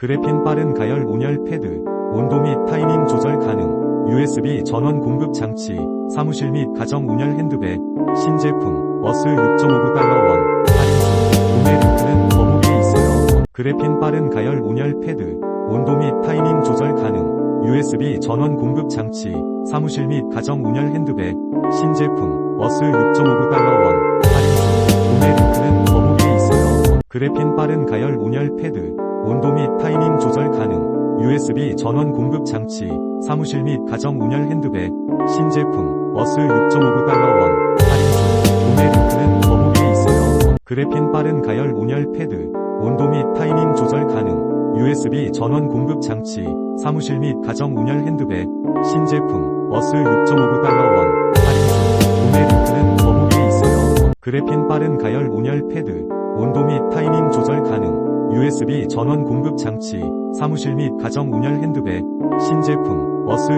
그래핀 빠른 가열 온열 패드, 온도 및 타이밍 조절 가능, USB 전원 공급 장치, 사무실 및 가정 온열 핸드백, 신제품, 어스 6.59달러 원, 할인 중, 구매 링크는 더보기에 있어요. 그래핀 빠른 가열 온열 패드, 온도 및 타이밍 조절 가능, USB 전원 공급 장치, 사무실 및 가정 온열 핸드백, 신제품, 어스 6.59달러 원, 할인 중, 구매 링크는 더보기에 있어요. 그래핀 빠른 가열 온열 패드, 온도 및 타이밍 조절 가능, USB 전원 공급 장치, 사무실 및 가정 온열 핸드백, 신제품, 어스 6.59달러 원, 구매 링크는 더보기에 있어요. 그래핀 빠른 가열 온열 패드, 온도 및 타이밍 조절 가능, USB 전원 공급 장치, 사무실 및 가정 온열 핸드백, 신제품, 어스 6.59달러 원, 할인 중, 구매 링크는 더보기에 있어요. 그래핀 빠른 가열 온열 패드, 온도 및 타이밍 USB 전원 공급 장치, 사무실 및 가정 온열 핸드백, 신제품, 어스